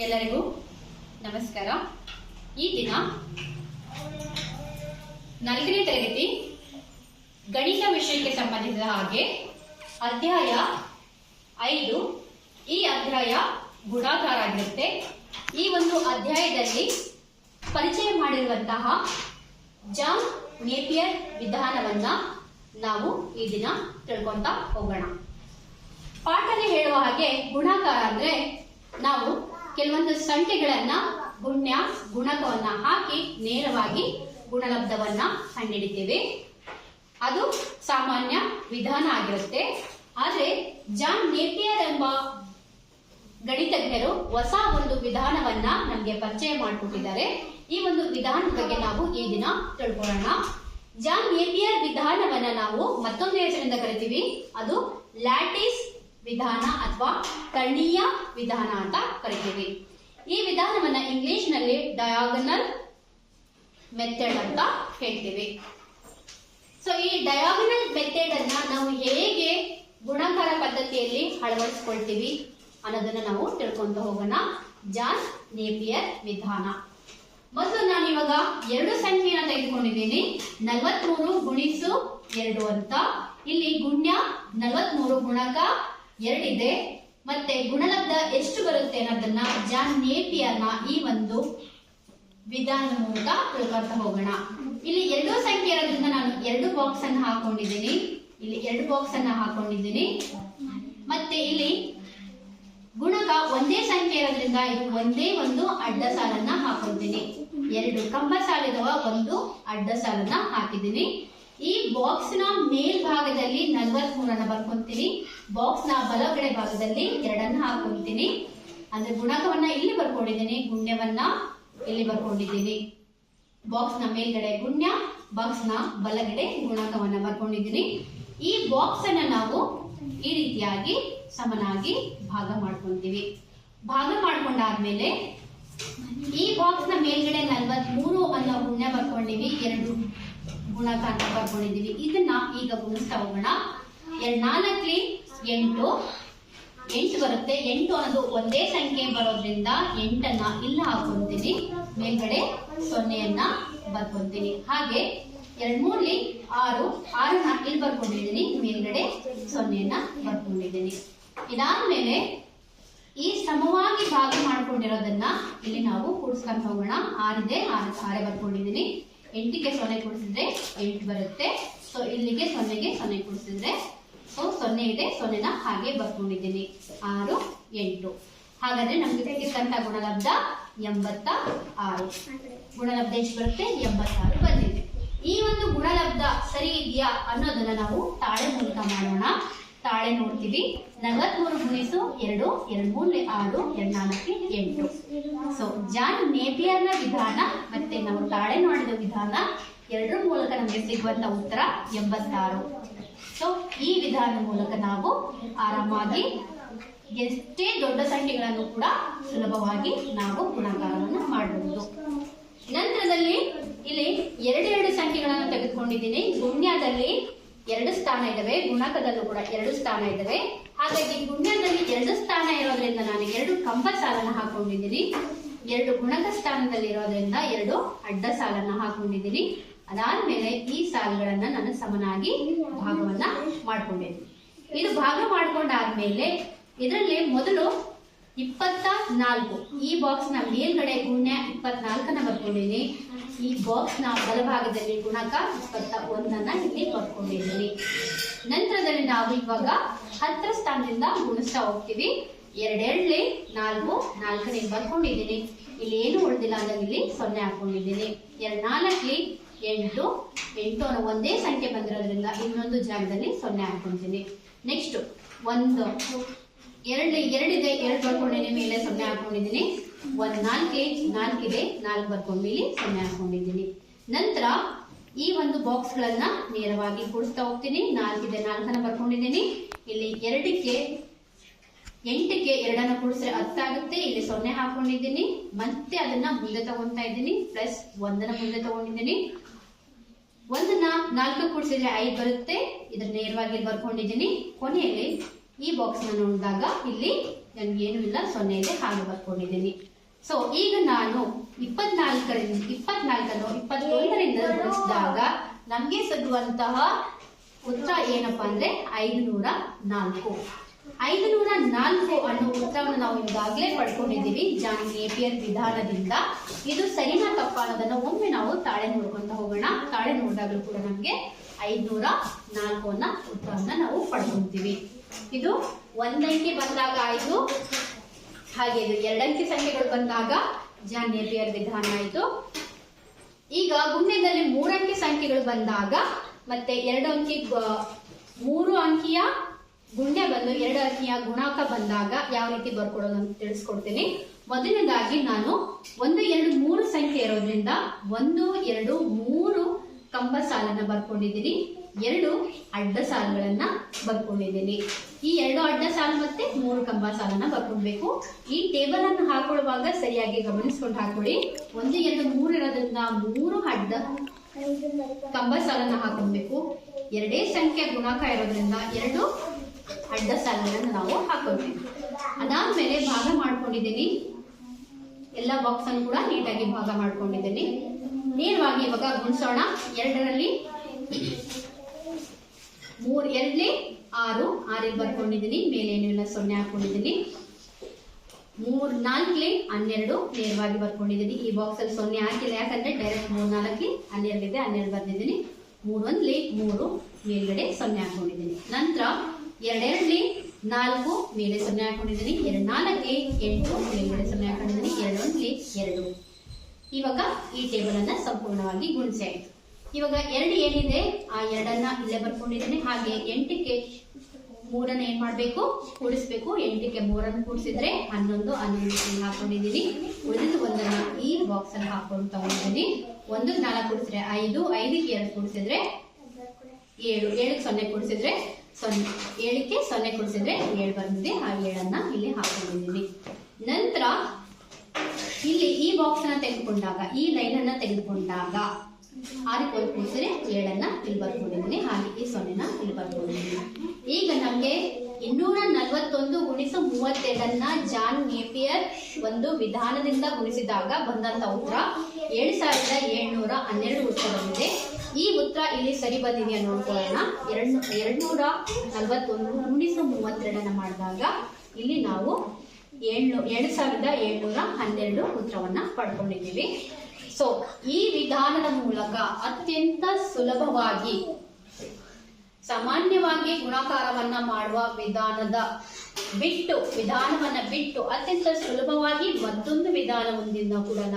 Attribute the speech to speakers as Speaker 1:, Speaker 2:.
Speaker 1: ಎಲ್ಲರಿಗೂ ನಮಸ್ಕಾರ. ಈ ದಿನ ನಾಲ್ಕನೇ ತರಗತಿ ಗಣಿತ ವಿಷಯಕ್ಕೆ ಸಂಬಂಧಿಸಿದ ಹಾಗೆ ಅಧ್ಯಾಯ ಐದು ಈ ಅಧ್ಯಾಯ ಗುಣಾಕಾರ ಆಗಿರುತ್ತೆ. ಈ ಒಂದು ಅಧ್ಯಾಯದಲ್ಲಿ ಪರಿಚಯ ಮಾಡಿರುವಂತಹ ಜಾಂಗ್ ನೇಪಿಯರ್ ವಿಧಾನವನ್ನ ನಾವು ಈ ದಿನ ತಿಳ್ಕೊಂತ ಹೋಗೋಣ. ಪಾಠನೆ ಹೇಳುವ ಹಾಗೆ ಗುಣಾಕಾರ ಅಂದ್ರೆ ನಾವು ಕೆಲವೊಂದು ಸಂಖ್ಯೆಗಳನ್ನ ಗುಣ್ಯ ಗುಣಕವನ್ನ ಹಾಕಿ ನೇರವಾಗಿ ಗುಣಲಬ್ಧವನ್ನ ಕಂಡಿಡಿತೇವೆ. ಅದು ಸಾಮಾನ್ಯ ವಿಧಾನ ಆಗಿರುತ್ತೆ. ಆದ್ರೆ ಜಾನ್ ನೇಪಿಯರ್ ಎಂಬ ಗಣಿತಜ್ಞರು ಹೊಸ ಒಂದು ವಿಧಾನವನ್ನ ನಮಗೆ ಪರಿಚಯ ಮಾಡಿಕೊಟ್ಟಿದ್ದಾರೆ. ಈ ಒಂದು ವಿಧಾನದ ಬಗ್ಗೆ ನಾವು ಈ ದಿನ ತಿಳ್ಕೊಳ್ಳೋಣ. ಜಾನ್ ನೇಪಿಯರ್ ವಿಧಾನವನ್ನ ನಾವು ಮತ್ತೊಂದು ಹೆಸರಿಂದ ಕರಿತೀವಿ. ಅದು ಲ್ಯಾಟಿಸ್ ವಿಧಾನ ಅಥವಾ ಕರ್ಣೀಯ ವಿಧಾನ ಅಂತ ಕರಿತೀವಿ. ಈ ವಿಧಾನವನ್ನ ಇಂಗ್ಲಿಷ್ನಲ್ಲಿ ಡಯಾಗನಲ್ ಮೆಥಡ್ ಅಂತ ಹೇಳ್ತೀವಿ. ಸೊ ಈ ಡಯಾಗನಲ್ ಮೆಥಡ್ ಅನ್ನ ನಾವು ಹೇಗೆ ಗುಣಾಕಾರ ಪದ್ಧತಿಯಲ್ಲಿ ಅಳವಡಿಸ್ಕೊಳ್ತೀವಿ ಅನ್ನೋದನ್ನ ನಾವು ತಿಳ್ಕೊಂತ ಹೋಗೋಣ. ಜಾನ್ ನೇಪಿಯರ್ ವಿಧಾನ. ಮೊದಲು ನಾನು ಇವಾಗ ಎರಡು ಸಂಖ್ಯೆನ ತೆಗೆದುಕೊಂಡಿದ್ದೀನಿ. ನಲವತ್ಮೂರು ಗುಣಿಸು ಎರಡು ಅಂತ. ಇಲ್ಲಿ ಗುಣ್ಯ ನಲವತ್ಮೂರು ಗುಣಕ ಎರಡಿದೆ, ಮತ್ತೆ ಗುಣಲಬ್ಧ ಎಷ್ಟು ಬರುತ್ತೆ ಅನ್ನೋದನ್ನ ಜಾನ್ ನೇಪಿಯರ್ನ ಈ ಒಂದು ವಿಧಾನದ ಮೂಲಕ ತಿಳ್ಕೊಳ್ತಾ ಹೋಗೋಣ. ಇಲ್ಲಿ ಎರಡು ಸಂಖ್ಯೆ ಇರೋದ್ರಿಂದ ನಾನು ಎರಡು ಬಾಕ್ಸ್ ಅನ್ನ ಹಾಕೊಂಡಿದ್ದೀನಿ. ಇಲ್ಲಿ ಎರಡು ಬಾಕ್ಸ್ ಅನ್ನ ಹಾಕೊಂಡಿದ್ದೀನಿ. ಮತ್ತೆ ಇಲ್ಲಿ ಗುಣಕ ಒಂದೇ ಸಂಖ್ಯೆ ಇರೋದ್ರಿಂದ ಇದು ಒಂದೇ ಒಂದು ಅಡ್ಡ ಸಾಲನ್ನ ಹಾಕೊಳ್ತೀನಿ. ಎರಡು ಕಂಬ ಸಾಲಿರುವ ಒಂದು ಅಡ್ಡ ಸಾಲನ್ನ ಹಾಕಿದ್ದೀನಿ. ಈ ಬಾಕ್ಸ್ನ ಮೇಲ್ಭಾಗದಲ್ಲಿ ನಲ್ವತ್ ಮೂರನ್ನ ಬರ್ಕೊಂತೀನಿ. ಬಾಕ್ಸ್ನ ಬಲಗಡೆ ಭಾಗದಲ್ಲಿ ಎರಡನ್ನ ಹಾಕೊಂತೀನಿ. ಅಂದ್ರೆ ಗುಣಕವನ್ನ ಇಲ್ಲಿ ಬರ್ಕೊಂಡಿದ್ದೀನಿ, ಗುಣ್ಯವನ್ನ ಇಲ್ಲಿ ಬರ್ಕೊಂಡಿದ್ದೀನಿ. ಬಾಕ್ಸ್ನ ಮೇಲ್ಗಡೆ ಗುಣ್ಯ ಬಾಕ್ಸ್ನ ಬಲಗಡೆ ಗುಣಕವನ್ನ ಬರ್ಕೊಂಡಿದ್ದೀನಿ. ಈ ಬಾಕ್ಸ್ ಅನ್ನ ನಾವು ಈ ರೀತಿಯಾಗಿ ಸಮನಾಗಿ ಭಾಗ ಮಾಡ್ಕೊಂತೀವಿ. ಭಾಗ ಮಾಡ್ಕೊಂಡಾದ್ಮೇಲೆ ಈ ಬಾಕ್ಸ್ನ ಮೇಲ್ಗಡೆ ನಲ್ವತ್ಮೂರು ಅನ್ನೋ ಗುಣ್ಯ ಬರ್ಕೊಂಡಿವಿ, ಎರಡು. ಗುಣಕ ಅಂತ ಬರ್ಕೊಂಡಿದೀವಿ ಇದನ್ನ ಈಗ ಗುಣಿಸ್ತಾ ಹೋಗೋಣ ನಾಲ್ಕಲಿ ಎಂಟು. ಎಂಟು ಬರುತ್ತೆ. ಎಂಟು ಅನ್ನೋದು ಒಂದೇ ಸಂಖ್ಯೆ ಬರೋದ್ರಿಂದ ಎಂಟನ್ನ ಇಲ್ಲ ಹಾಕೊಂತೀನಿ ಮೇಲ್ಗಡೆ ಸೊನ್ನೆಯನ್ನ ಬರ್ಕೊಂತೀನಿ ಹಾಗೆ ಎರಡ್ ಮೂರ್ಲಿ ಆರು, ಆರನ್ನ ಇಲ್ಲಿ ಬರ್ಕೊಂಡಿದ್ದೀನಿ? ಮೇಲ್ಗಡೆ ಸೊನ್ನೆಯನ್ನ ಬರ್ಕೊಂಡಿದ್ದೀನಿ. ಇದಾದ್ಮೇಲೆ ಈ ಸಮವಾಗಿ ಭಾಗ ಮಾಡ್ಕೊಂಡಿರೋದನ್ನ ಇಲ್ಲಿ ನಾವು ಕೂಡಿಸ್ಕೊಂತ ಹೋಗೋಣ. ಆರಿದೆ ಆರು ಆರೇ ಬರ್ಕೊಂಡಿದ್ದೀನಿ. ಎಂಟಿಗೆ ಸೊನ್ನೆ ಕೊಡಿಸಿದ್ರೆ ಎಂಟು ಬರುತ್ತೆ. ಸೊ ಇಲ್ಲಿಗೆ ಸೊನ್ನೆಗೆ ಸೊನ್ನೆ ಕೊಡಿಸಿದ್ರೆ ಸೊ ಸೊನ್ನೆ ಇದೆ. ಸೊನ್ನೆನ ಹಾಗೆ ಬರ್ಕೊಂಡಿದ್ದೀನಿ. ಆರು, ಎಂಟು. ಹಾಗಾದ್ರೆ ನಮ್ಗೆ ಸಿಕ್ಕಂತ ಗುಣಲಬ್ಧ ಎಂಬತ್ತ ಆರು. ಗುಣಲಬ್ಧ ಎಷ್ಟು ಬರುತ್ತೆ? ಎಂಬತ್ತಾರು ಬಂದಿದೆ. ಈ ಒಂದು ಗುಣಲಬ್ಧ ಸರಿ ಇದೆಯಾ ಅನ್ನೋದನ್ನ ನಾವು ತಾಳೆ ಮೂಲಕ ಮಾಡೋಣ. ತಾಳೆ ನೋಡ್ತೀವಿ. ನಲವತ್ಮೂರು ಗುಣಿಸು ಎರಡು ಎರಡು ಮೂರು ಆರು ಎರಡು ನಾಲ್ಕು ಎಂಟು. ಸೊ ಜಾನ್ ನೇಪಿಯರ್ನ ವಿಧಾನ ಮತ್ತೆ ನಾವು ತಾಳೆ ಮಾಡಿದ ವಿಧಾನ ಎರಡರ ಮೂಲಕ ನಮಗೆ ಸಿಗುವಂತ ಉತ್ತರ ಎಂಬತ್ತಾರು. ಸೊ ಈ ವಿಧಾನ ಮೂಲಕ ನಾವು ಆರಾಮಾಗಿ ಎಷ್ಟೇ ದೊಡ್ಡ ಸಂಖ್ಯೆಗಳನ್ನು ಕೂಡ ಸುಲಭವಾಗಿ ನಾವು ಗುಣಾಕಾರವನ್ನು ಮಾಡಬಹುದು ನಂತರದಲ್ಲಿ ಇಲ್ಲಿ ಎರಡೆರಡು ಸಂಖ್ಯೆಗಳನ್ನು ತೆಗೆದುಕೊಂಡಿದ್ದೀನಿ. ಗುಣ್ಯದಲ್ಲಿ ಎರಡು ಸ್ಥಾನ ಇದಾವೆ. ಗುಣಕದಲ್ಲೂ ಕೂಡ ಎರಡು ಸ್ಥಾನ ಇದಾವೆ. ಹಾಗಾಗಿ ಗುಣ್ಯದಲ್ಲಿ ಎರಡು ಸ್ಥಾನ ಇರೋದ್ರಿಂದ ನಾನು ಎರಡು ಕಂಬ ಸಾಲನ್ನು ಹಾಕೊಂಡಿದ್ದೀನಿ. ಎರಡು ಗುಣಕ ಸ್ಥಾನದಲ್ಲಿ ಇರೋದ್ರಿಂದ ಎರಡು ಅಡ್ಡ ಸಾಲನ್ನ ಹಾಕೊಂಡಿದ್ದೀನಿ. ಅದಾದ್ಮೇಲೆ ಈ ಸಾಲುಗಳನ್ನ ನಾನು ಸಮನಾಗಿ ಭಾಗವನ್ನ ಮಾಡ್ಕೊಂಡಿದ್ದೀನಿ. ಇದು ಭಾಗ ಮಾಡ್ಕೊಂಡಾದ್ಮೇಲೆ ಇದರಲ್ಲಿ ಮೊದಲು ಇಪ್ಪತ್ತ ನಾಲ್ಕು. ಈ ಬಾಕ್ಸ್ನ ಮೇಲ್ಗಡೆ ಗುಣ್ಯ ಇಪ್ಪತ್ನಾಲ್ಕನ್ನ ಬರ್ಕೊಂಡಿದ್ದೀನಿ. ಈ ಬಾಕ್ಸ್ನ ಬಲಭಾಗದಲ್ಲಿ ಗುಣಕ ಇಪ್ಪತ್ತ ಒಂದನ್ನ ಇಲ್ಲಿ ಬರ್ಕೊಂಡಿದ್ದೀನಿ. ನಂತರದಲ್ಲಿ ನಾವು ಇವಾಗ ಹತ್ತರ ಸ್ಥಾನದಿಂದ ಗುಣಿಸ್ತಾ ಹೋಗ್ತೀವಿ. ಎರಡೆರಡ್ಲಿ ನಾಲ್ಕು, ನಾಲ್ಕನೇ ಬರ್ಕೊಂಡಿದ್ದೀನಿ ಇಲ್ಲಿ ಏನು ಉಳಿದಿಲ್ಲ ಅಂದ್ರೆ ಇಲ್ಲಿ ಸೊನ್ನೆ ಹಾಕೊಂಡಿದ್ದೀನಿ ಎರಡ್ ನಾಲ್ಕಲಿ ಎಂಟು ಎಂಟು ಅನ್ನೋ ಒಂದೇ ಸಂಖ್ಯೆ ಬಂದಿರೋದ್ರಿಂದ ಇನ್ನೊಂದು ಜಾಗದಲ್ಲಿ ಸೊನ್ನೆ ಹಾಕೊಂತೀನಿ ನೆಕ್ಸ್ಟ್ ಒಂದು ಎರಡು ಎರಡಿದೆ, ಎರಡು ಬರ್ಕೊಂಡಿದ್ದೀನಿ ಮೇಲೆ ಸೊನ್ನೆ ಹಾಕೊಂಡಿದ್ದೀನಿ ಒಂದ್ ನಾಲ್ಕೆ ನಾಲ್ಕಿದೆ, ನಾಲ್ಕು ಬರ್ಕೊಂಡು ಇಲ್ಲಿ ಸೊನ್ನೆ ಹಾಕೊಂಡಿದ್ದೀನಿ ನಂತರ ಈ ಒಂದು ಬಾಕ್ಸ್ ಗಳನ್ನ ನೇರವಾಗಿ ಕೂಡಿಸ್ತಾ ಹೋಗ್ತೀನಿ. ನಾಲ್ಕಿದೆ, ನಾಲ್ಕನ್ನ ಬರ್ಕೊಂಡಿದ್ದೀನಿ. ಇಲ್ಲಿ ಎರಡಕ್ಕೆ ಎಂಟಕ್ಕೆ ಎರಡನ್ನ ಕೂಡಿಸ್ರೆ ಹತ್ತಾಗುತ್ತೆ. ಇಲ್ಲಿ ಸೊನ್ನೆ ಹಾಕೊಂಡಿದ್ದೀನಿ. ಮತ್ತೆ ಅದನ್ನ ಮುಂದೆ ತಗೊಂತಾ ಇದ್ದೀನಿ. ಪ್ಲಸ್ ಒಂದನ್ನ ಮುಂದೆ ತಗೊಂಡಿದ್ದೀನಿ. ಒಂದನ್ನ ನಾಲ್ಕು ಕೂಡಿಸಿದ್ರೆ ಐದು ಬರುತ್ತೆ. ಇದ್ರ ನೇರವಾಗಿ ಬರ್ಕೊಂಡಿದ್ದೀನಿ. ಕೊನೆಯಲ್ಲಿ ಈ ಬಾಕ್ಸ್ನ ನೋಡಿದಾಗ ಇಲ್ಲಿ ನನ್ಗೇನು ಇಲ್ಲ. ಸೊನ್ನೆ ಇದೆ ಹಾಗೆ ಬರ್ಕೊಂಡಿದ್ದೀನಿ. ಸೊ ಈಗ ನಾನು ಇಪ್ಪತ್ನಾಲ್ಕರಿಂದ, ಇಪ್ಪತ್ನಾಲ್ಕನ್ನು, ಇಪ್ಪತ್ತೊಂದರಿಂದ ಗುಣಿಸಿದಾಗ ನಮ್ಗೆ ಸಿಗುವಂತಹ ಉತ್ತರ ಏನಪ್ಪಾ ಅಂದ್ರೆ ಐದುನೂರ ನಾಲ್ಕು. ಐದುನೂರ ನಾಲ್ಕು ಅನ್ನೋ ಉತ್ತರವನ್ನು ನಾವು ಈಗಾಗಲೇ ಪಡ್ಕೊಂಡಿದ್ದೀವಿ. ಜಾನ್ ನೇಪಿಯರ್ ವಿಧಾನದಿಂದ. ಇದು ಸರಿನಾ ತಪ್ಪ ಅನ್ನೋದನ್ನ ಒಮ್ಮೆ ನಾವು ತಾಳೆ ನೋಡ್ಕೊಂತ ಹೋಗೋಣ. ತಾಳೆ ನೋಡಿದಾಗಲೂ ಕೂಡ ನಮ್ಗೆ ಐದ್ನೂರ ನಾಲ್ಕು ಅನ್ನ ಉತ್ತರವನ್ನ ನಾವು ಪಡ್ಕೊಂತೀವಿ ಇದು ಒಂದಂಕಿ ಬಂದಾಗ ಆಯ್ತು. ಹಾಗೆ ಇದು ಎರಡಂಕಿ ಸಂಖ್ಯೆಗಳು ಬಂದಾಗ ಜಾನ್ ನೇಪಿಯರ್ ವಿಧಾನ ಆಯ್ತು. ಈಗ ಗುಂಡಿನಲ್ಲಿ ಮೂರಂಕಿ ಸಂಖ್ಯೆಗಳು ಬಂದಾಗ ಮತ್ತೆ ಎರಡು ಅಂಕಿ ಮೂರು ಅಂಕಿಯ ಗುಣ್ಯ ಬಂದು ಎರಡು ಅಂಕಿಯ ಗುಣಾಕ ಬಂದಾಗ ಯಾವ ರೀತಿ ಬರ್ಕೊಡೋದು ಅಂತ ತಿಳಿಸ್ಕೊಡ್ತೀನಿ. ಮೊದಲನೇದಾಗಿ ನಾನು ಒಂದು, ಎರಡು, ಮೂರು ಸಂಖ್ಯೆ ಇರೋದ್ರಿಂದ ಒಂದು, ಎರಡು, ಮೂರು ಕಂಬ ಸಾಲನ್ನ ಬರ್ಕೊಂಡಿದ್ದೀನಿ. ಎರಡು ಅಡ್ಡ ಸಾಲುಗಳನ್ನ ಬರ್ಕೊಂಡಿದ್ದೀನಿ. ಈ ಎರಡು ಅಡ್ಡ ಸಾಲು ಮತ್ತೆ ಮೂರು ಕಂಬ ಸಾಲನ್ನ ಬರ್ಕೊಳ್ಬೇಕು ಈ ಟೇಬಲ್ ಅನ್ನು ಹಾಕೊಳ್ಳುವಾಗ ಸರಿಯಾಗಿ ಗಮನಿಸ್ಕೊಂಡು ಹಾಕೊಳ್ಳಿ. ಒಂದು, ಎರಡು, ಮೂರು ಇರೋದ್ರಿಂದ ಮೂರು ಅಡ್ಡ ಕಂಬ ಸಾಲನ್ನ ಹಾಕೊಳ್ಬೇಕು ಎರಡೇ ಸಂಖ್ಯೆ ಗುಣಾಕ ಇರೋದ್ರಿಂದ ಎರಡು ಅಡ್ಡ ಸಾಲನ್ನ ನಾವು ಹಾಕ್ಕೊಳ್ತೀವಿ ಅದಾದ ಮೇಲೆ ಭಾಗ ಮಾಡ್ಕೊಂಡಿದ್ದೀನಿ. ಎಲ್ಲ ಬಾಕ್ಸ್ ಅನ್ನು ಕೂಡ ನೀಟಾಗಿ ಭಾಗ ಮಾಡ್ಕೊಂಡಿದ್ದೀನಿ. ನೇರವಾಗಿ ಇವಾಗ ಗುಣಿಸೋಣ. ಎರಡರಲ್ಲಿ ಮೂರ್ ಎರಡ್ಲಿ ಆರು ಆರಿಗೆ ಬರ್ಕೊಂಡಿದ್ದೀನಿ. ಮೇಲೆ ಏನಿಲ್ಲ ಸೊನ್ನೆ ಹಾಕೊಂಡಿದ್ದೀನಿ ಮೂರ್ ನಾಲ್ಕಲಿ ಹನ್ನೆರಡು ನೇರವಾಗಿ ಬರ್ಕೊಂಡಿದ್ದೀನಿ. ಈ ಬಾಕ್ಸ್ ಅಲ್ಲಿ ಸೊನ್ನೆ ಹಾಕಿಲ್ಲ. ಯಾಕಂದ್ರೆ ಡೈರೆಕ್ಟ್ ಮೂರ್ ನಾಲ್ಕಲಿ ಹನ್ನೆರಡು ಇದೆ ಹನ್ನೆರಡು ಬರ್ದಿದ್ದೀನಿ. ಮೂರ್ ಒಂದ್ಲಿ ಮೂರು, ಮೇಲ್ಗಡೆ ಸೊನ್ನೆ ಹಾಕೊಂಡಿದ್ದೀನಿ ನಂತರ ಎರಡೆರಡ್ಲಿ ನಾಲ್ಕು ಮೇಲೆ ಸೊನ್ನೆ ಹಾಕೊಂಡಿದ್ದೀನಿ. ಎರಡು ನಾಲ್ಕಲಿ ಎಂಟು ಮೇಲ್ಗಡೆ ಸೊನ್ನೆ ಹಾಕೊಂಡಿದ್ದೀನಿ. ಎರಡು ಒಂದ್ಲಿ ಎರಡು. ಇವಾಗ ಈ ಟೇಬಲ್ ಅನ್ನ ಸಂಪೂರ್ಣವಾಗಿ ಗುಣಿಸಿ ಆಯ್ತು. ಇವಾಗ ಎರಡು ಏನಿದೆ? ಆ ಎರಡನ್ನ ಇಲ್ಲೇ ಬರ್ಕೊಂಡಿದ್ದೀನಿ. ಹಾಗೆ ಎಂಟಕ್ಕೆ ಮೂರನ್ನ ಏನ್ ಮಾಡ್ಬೇಕು? ಕೂಡಿಸ್ಬೇಕು. ಎಂಟಕ್ಕೆ ಮೂರನ್ನು ಕೂಡಿಸಿದ್ರೆ ಹನ್ನೊಂದು ಹನ್ನೊಂದು ಹಾಕೊಂಡಿದ್ದೀನಿ. ಉಳಿದ ಒಂದನ್ನ ಈ ಬಾಕ್ಸ್ ಅಲ್ಲಿ ಹಾಕೊಂಡು ತಗೊಂಡಿದ್ದೀನಿ ಒಂದು ನಾಲ್ಕು ಕೂಡಿಸಿದ್ರೆ ಐದು, ಐದಕ್ಕೆ ಎರಡು ಕೂಡಿಸಿದ್ರೆ ಏಳು. ಏಳಕ್ಕೆ ಸೊನ್ನೆ ಕೂಡಿಸಿದ್ರೆ ಸೊನ್ನೆ, ಏಳಕ್ಕೆ ಸೊನ್ನೆ ಕೊಡಿಸಿದ್ರೆ ಏಳು ಬಂದಿದೆ. ಆ ಏಳನ್ನ ಇಲ್ಲಿ ಹಾಕೊಂಡಿದ್ದೀನಿ. ನಂತರ ಇಲ್ಲಿ ಈ ಬಾಕ್ಸ್ ಅನ್ನ ತೆಗೆದುಕೊಂಡಾಗ, ಈ ಲೈನ್ ಅನ್ನ ತೆಗೆದುಕೊಂಡಾಗ ಆರಕ್ಕೆ ಒಂದು ಕೂಡಿಸಿದ್ರೆ ಏಳನ್ನ ಇಲ್ಲಿ ಬರ್ಕೊಂಡಿದ್ದೀನಿ. ಹಾಗೆ ಈ ಸೊನ್ನೆನ ಇಲ್ಲಿ ಬರ್ಕೊಂಡಿದ್ದೀನಿ. ಈಗ ನಮ್ಗೆ ಇನ್ನೂರ ನಲ್ವತ್ತೊಂದು ಗುಣಿಸು ಮೂವತ್ತೆರಡನ್ನ ಜಾನ್ ನೇಪಿಯರ್ ಒಂದು ವಿಧಾನದಿಂದ ಗುಣಿಸಿದಾಗ ಬಂದಂತ ಉತ್ತರ ಏಳು ಸಾವಿರದ ಏಳ್ನೂರ ಹನ್ನೆರಡು ಉತ್ತರ ಬಂದಿದೆ. ಈ ಉತ್ತರ ಇಲ್ಲಿ ಸರಿ ಬಂದಿದೆಯಾ ನೋಡ್ಕೊಳ್ಳೋಣ. ಎರಡ್ ಎರಡ್ನೂರ ನಲ್ವತ್ತೊಂದು ಗುಣಿಸು ಮೂವತ್ತೆರಡನ್ನ ಮಾಡಿದಾಗ ಇಲ್ಲಿ ನಾವು ಏಳ್ನೂ ಎರಡು ಸಾವಿರದ ಏಳ್ನೂರ ಹನ್ನೆರಡು ಉತ್ತರವನ್ನ ಪಡ್ಕೊಂಡಿದ್ದೀವಿ. ಸೊ ಈ ವಿಧಾನದ ಮೂಲಕ ಅತ್ಯಂತ ಸುಲಭವಾಗಿ, ಸಾಮಾನ್ಯವಾಗಿ ಗುಣಾಕಾರವನ್ನ ಮಾಡುವ ವಿಧಾನದ ಬಿಟ್ಟು, ವಿಧಾನವನ್ನ ಬಿಟ್ಟು ಅತ್ಯಂತ ಸುಲಭವಾಗಿ ಮತ್ತೊಂದು ವಿಧಾನವೊಂದಿನ ಕೂಡ